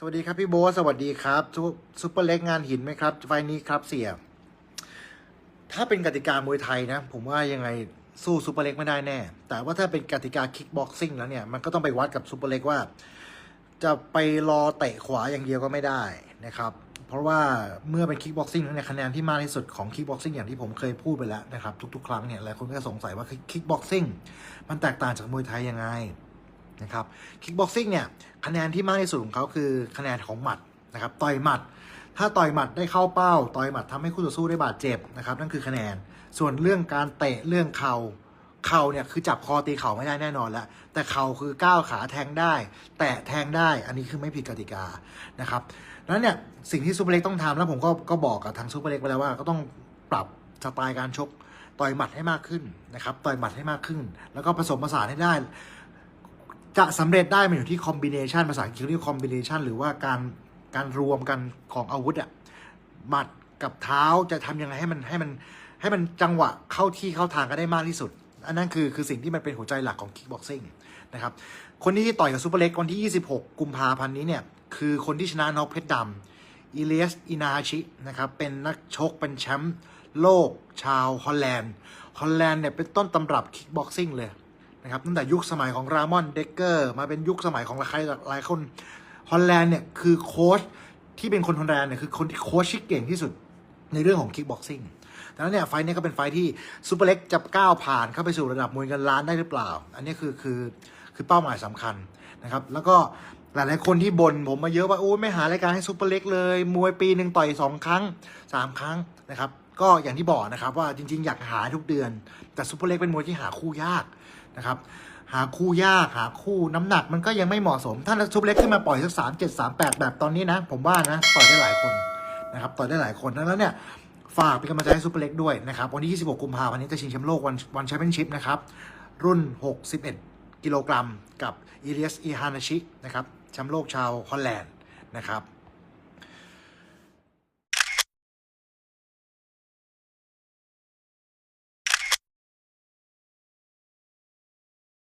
สวัสดีครับพี่โบสวัสดีครับซุปเปอร์เล็กงานหินไหมครับ ไฟนี้ครับเสีย ถ้าเป็นกติกามวยไทยนะ ผมว่ายังไงสู้ซุปเปอร์เล็กไม่ได้แน่ แต่ว่าถ้าเป็นกติกาคิกบ็อกซิ่งแล้วเนี่ย มันก็ต้องไปวัดกับซุปเปอร์เล็กว่า จะไปรอเตะขวาอย่างเดียวก็ไม่ได้นะครับ เพราะว่าเมื่อเป็นคิกบ็อกซิ่งเนี่ยคะแนนที่มากที่สุดของคิกบ็อกซิ่งอย่างที่ผมเคยพูดไปแล้วนะครับ ทุกๆ ครั้งเนี่ยหลายคนก็สงสัยว่าคิกบ็อกซิ่งมันแตกต่างจากมวยไทยยังไง นะครับคิกบ็อกซิ่งเนี่ยคะแนนที่มากที่สุดของเขาคือคะแนนของหมัดนะครับต่อยหมัด ถ้าต่อยหมัดได้เข้าเป้า ต่อยหมัดทำให้คู่ต่อสู้ได้บาดเจ็บนะครับนั่นคือคะแนนส่วนเรื่องการเตะเรื่องเข่าเข่าเนี่ยคือจับคอตีเข่าไม่ได้แน่นอนแล้ว แต่เข่าคือก้าวขาแทงได้ แตะแทงได้ อันนี้คือไม่ผิดกติกานะครับนั้นเนี่ยสิ่งที่ซูเปอร์เล็กต้องทำแล้วผมก็ก็บอกกับทางซูเปอร์เล็กไปแล้วว่าก็ต้องปรับสไตล์การชกต่อยหมัดให้มากขึ้นนะครับต่อยหมัดให้มากขึ้น แล้วก็ผสมผสานให้ได้ จะสำเร็จได้มันอยู่ที่คอมบิเนชันภาษาอังกฤษเรียกคอมบิเนชันหรือว่าการการรวมกันของอาวุธอะหมัดกับเท้าจะทำยังไงให้มันให้มันให้มันจังหวะเข้าที่เข้าทางกันได้มากที่สุด อันนั้นคือคือสิ่งที่มันเป็นหัวใจหลักของคิกบ็อกซิ่งนะครับ คนที่ต่อยกับซูเปอร์เล็กวันที่ 26 กุมภาพันธ์นี้เนี่ย คือคนที่ชนะน็อกเพชรดำอิเลียสอินาฮาชินะครับ เป็นนักชกเป็นแชมป์โลกชาวฮอลแลนด์ ฮอลแลนด์เนี่ยเป็นต้นตำรับคิกบ็อกซิ่งเลย นะครับตั้งแต่ยุคสมัยของรามอนเดกเกอร์มาเป็นยุคสมัยของใครหลายคนฮอลแลนด์เนี่ยคือโค้ชที่เป็นคนฮอลแลนด์เนี่ยคือคนที่โค้ชที่เก่งที่สุดในเรื่องของคิกบ็อกซิ่งดังนั้นเนี่ยไฟท์เนี้ก็เป็นไฟที่ซูเปอร์เล็กจะก้าวผ่านเข้าไปสู่ระดับมวยเงินล้านได้หรือเปล่า อันนี้คือคือคือเป้าหมายสำคัญนะครับ แล้วก็หลายๆคนที่บ่นผมมาเยอะว่าโอ้ไม่หารายการให้ซูเปอร์เล็กเลย มวยปีหนึ่งต่อยสองครั้งสามครั้งนะครับ ก็อย่างที่บอกนะครับว่าจริงๆ อยากหาทุกเดือน แต่ซูเปอร์เล็กเป็นมวยที่หาคู่ยาก นะครับ หาคู่ยากหาคู่น้ำหนักมันก็ยังไม่เหมาะสม ถ้าซุปเล็กขึ้นมาปล่อยสักสามเจ็ดสามแปดแบบตอนนี้นะ ผมว่านะต่อยได้หลายคนนะครับต่อยได้หลายคนดังนั้นเนี่ยฝากเป็นกำลังใจให้ซุปเปอร์เล็กด้วยนะครับวันที่ 26 กุมภาพันธ์นี้จะชิงแชมป์โลกวันวันแชมเปี้ยนชิพนะครับ รุ่น 61 กิโลกรัม กับอิเลียสอีฮานาชินะครับแชมป์โลกชาวฮอลแลนด์นะครับ